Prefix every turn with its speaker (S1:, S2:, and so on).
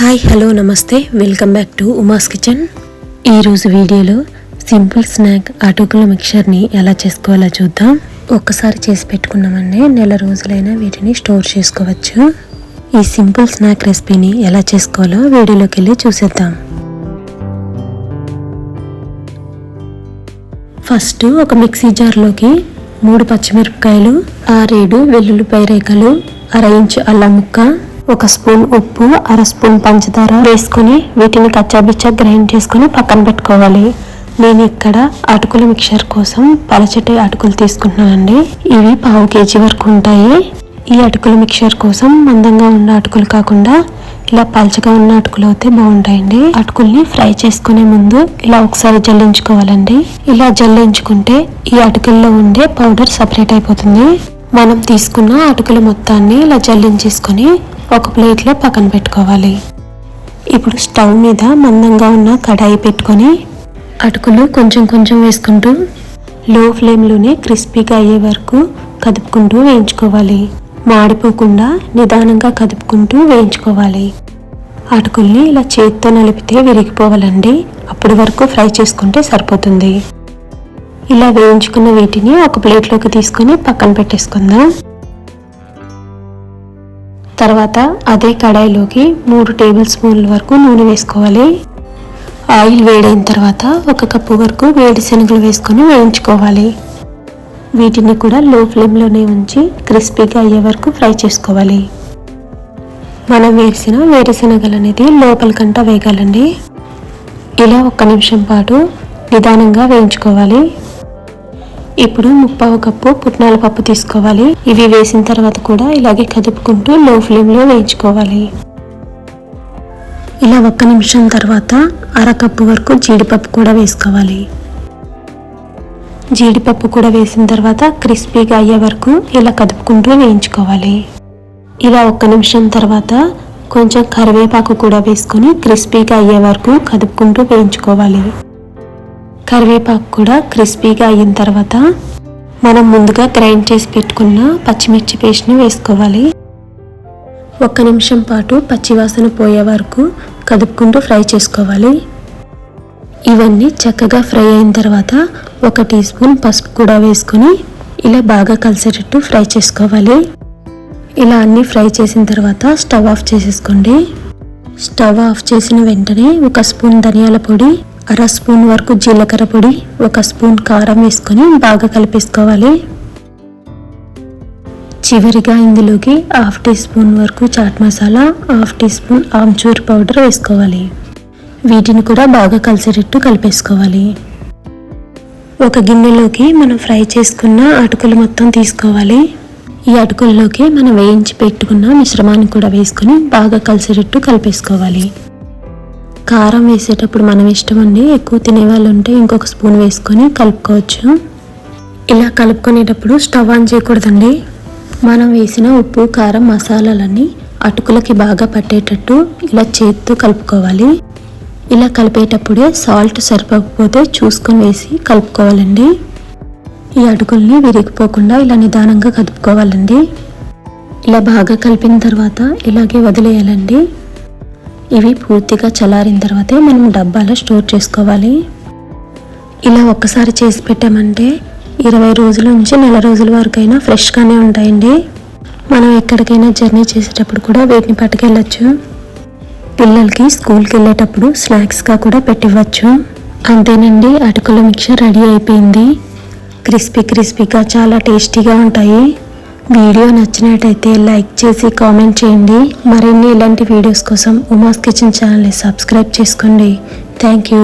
S1: Hi hello నమస్తే. Welcome back to Uma's kitchen. ఈరోజు వీడియోలో సింపుల్ స్నాక్ అటుకుల మిక్చర్ని ఎలా చేసుకోవాలో చూద్దాం. ఒక్కసారి చేసి పెట్టుకున్నామంటే నెల రోజులైనా వీటిని స్టోర్ చేసుకోవచ్చు. ఈ సింపుల్ స్నాక్ రెసిపీని ఎలా చేసుకోవాలో వీడియోలోకి వెళ్ళి చూసేద్దాం. ఫస్ట్ ఒక మిక్సీ జార్లోకి మూడు పచ్చిమిరపకాయలు ఆరేడు వెల్లుల్లిపాయ రేఖలు అర ఇంచు అల్లం ముక్క ఒక స్పూన్ ఉప్పు అర స్పూన్ పంచదార వేసుకొని వీటిని కచ్చాబిచ్చా గ్రైండ్ చేసుకొని పక్కన పెట్టుకోవాలి. నేను ఇక్కడ అటుకుల మిక్చర్ కోసం పలచటి అటుకులు తీసుకుంటున్నానండి. ఇవి పావు కేజీ వరకు ఉంటాయి. ఈ అటుకుల మిక్చర్ కోసం మందంగా ఉన్న అటుకులు కాకుండా ఇలా పలచగా ఉన్న అటుకులు అయితే బాగుంటాయండి. అటుకుల్ని ఫ్రై చేసుకునే ముందు ఇలా ఒకసారి జల్లించుకోవాలండి. ఇలా జల్లించుకుంటే ఈ అటుకుల్లో ఉండే పౌడర్ సపరేట్ అయిపోతుంది. మనం తీసుకున్న అటుకుల మొత్తాన్ని ఇలా జల్లించేసుకొని ఒక ప్లేట్లో పక్కన పెట్టుకోవాలి. ఇప్పుడు స్టవ్ మీద మందంగా ఉన్న కడాయి పెట్టుకొని అటుకులు కొంచెం కొంచెం వేసుకుంటూ లో ఫ్లేమ్లోనే క్రిస్పీగా అయ్యే వరకు కదుపుకుంటూ వేయించుకోవాలి. మాడిపోకుండా నిదానంగా కదుపుకుంటూ వేయించుకోవాలి. అటుకుల్ని ఇలా చేతితో నలిపితే విరిగిపోవాలండి. అప్పటి వరకు ఫ్రై చేసుకుంటే సరిపోతుంది. ఇలా వేయించుకున్న వీటిని ఒక ప్లేట్లోకి తీసుకొని పక్కన పెట్టేసుకుందాం. తర్వాత అదే కడాయిలోకి మూడు టేబుల్ స్పూన్ల వరకు నూనె వేసుకోవాలి. ఆయిల్ వేడైన తర్వాత ఒక కప్పు వరకు వేడి శనగలు వేసుకొని వేయించుకోవాలి. వీటిని కూడా లో ఫ్లేమ్లోనే ఉంచి క్రిస్పీగా అయ్యే వరకు ఫ్రై చేసుకోవాలి. మనం వేసిన వేరుశనగలు అనేది లోపలికంట వేగాలండి. ఇలా ఒక్క నిమిషం పాటు నిదానంగా వేయించుకోవాలి. ఇప్పుడు ముప్పావు కప్పు పుట్నాల పప్పు తీసుకోవాలి. ఇవి వేసిన తర్వాత కూడా ఇలాగే కదుపుకుంటూ లో ఫ్లేమ్లో వేయించుకోవాలి. ఇలా ఒక్క నిమిషం తర్వాత అరకప్పు వరకు జీడిపప్పు కూడా వేసుకోవాలి. జీడిపప్పు కూడా వేసిన తర్వాత క్రిస్పీగా అయ్యే వరకు ఇలా కదుపుకుంటూ వేయించుకోవాలి. ఇలా ఒక్క నిమిషం తర్వాత కొంచెం కరివేపాకు కూడా వేసుకొని క్రిస్పీగా అయ్యే వరకు కదుపుకుంటూ వేయించుకోవాలి. కరివేపాకు కూడా క్రిస్పీగా అయిన తర్వాత మనం ముందుగా గ్రైండ్ చేసి పెట్టుకున్న పచ్చిమిర్చి పేస్ట్ని వేసుకోవాలి. ఒక్క నిమిషం పాటు పచ్చివాసన పోయే వరకు కదుపుకుంటూ ఫ్రై చేసుకోవాలి. ఇవన్నీ చక్కగా ఫ్రై అయిన తర్వాత ఒక టీ స్పూన్ పసుపు కూడా వేసుకొని ఇలా బాగా కలిసేటట్టు ఫ్రై చేసుకోవాలి. ఇలా అన్నీ ఫ్రై చేసిన తర్వాత స్టవ్ ఆఫ్ చేసేసుకోండి. స్టవ్ ఆఫ్ చేసిన వెంటనే ఒక స్పూన్ ధనియాల పొడి అర స్పూన్ వరకు జీలకర్ర పొడి ఒక స్పూన్ కారం వేసుకొని బాగా కలిపేసుకోవాలి. చివరిగా ఇందులోకి హాఫ్ టీ స్పూన్ వరకు chaat masala half teaspoon amchur powder వేసుకోవాలి. వీటిని కూడా బాగా కలిసేటట్టు కలిపేసుకోవాలి. ఒక గిన్నెలోకి మనం ఫ్రై చేసుకున్న అటుకులు మొత్తం తీసుకోవాలి. ఈ అటుకుల్లోకి మనం వేయించి పెట్టుకున్న మిశ్రమాన్ని కూడా వేసుకొని బాగా కలిసేటట్టు కలిపేసుకోవాలి. కారం వేసేటప్పుడు మనం ఇష్టం అండి ఎక్కువ తినే వాళ్ళు ఉంటే ఇంకొక స్పూన్ వేసుకొని కలుపుకోవచ్చు. ఇలా కలుపుకునేటప్పుడు స్టవ్ ఆన్ చేయకూడదండి. మనం వేసిన ఉప్పు కారం మసాలాలన్నీ అటుకులకి బాగా పట్టేటట్టు ఇలా చేతితో కలుపుకోవాలి. ఇలా కలిపేటప్పుడే సాల్ట్ సరిపోకపోతే చూసుకొని వేసి కలుపుకోవాలండి. ఈ అటుకుల్ని విరిగిపోకుండా ఇలా నిదానంగా కలుపుకోవాలండి ఇలా బాగా కలిపిన తర్వాత ఇలాగే వదిలేయాలండి. ఇవి పూర్తిగా చల్లారిన తర్వాతే మనం డబ్బాలో స్టోర్ చేసుకోవాలి. ఇలా ఒక్కసారి చేసి పెట్టామంటే ఇరవై రోజుల నుంచి నెల రోజుల వరకైనా ఫ్రెష్గానే ఉంటాయండి. మనం ఎక్కడికైనా జర్నీ చేసేటప్పుడు కూడా వీటిని పట్టుకెళ్ళచ్చు. పిల్లలకి స్కూల్కి వెళ్ళేటప్పుడు స్నాక్స్గా కూడా పెట్టివ్వచ్చు. అంతేనండి అటుకుల మిక్చర్ రెడీ అయిపోయింది. క్రిస్పీ క్రిస్పీగా చాలా టేస్టీగా ఉంటాయి. వీడియో నచ్చినట్టయితే లైక్ చేసి కామెంట్ చేయండి. మరిన్ని ఇలాంటి వీడియోస్ కోసం ఉమాస్ కిచెన్ ఛానల్ని సబ్స్క్రైబ్ చేసుకోండి. Thank you.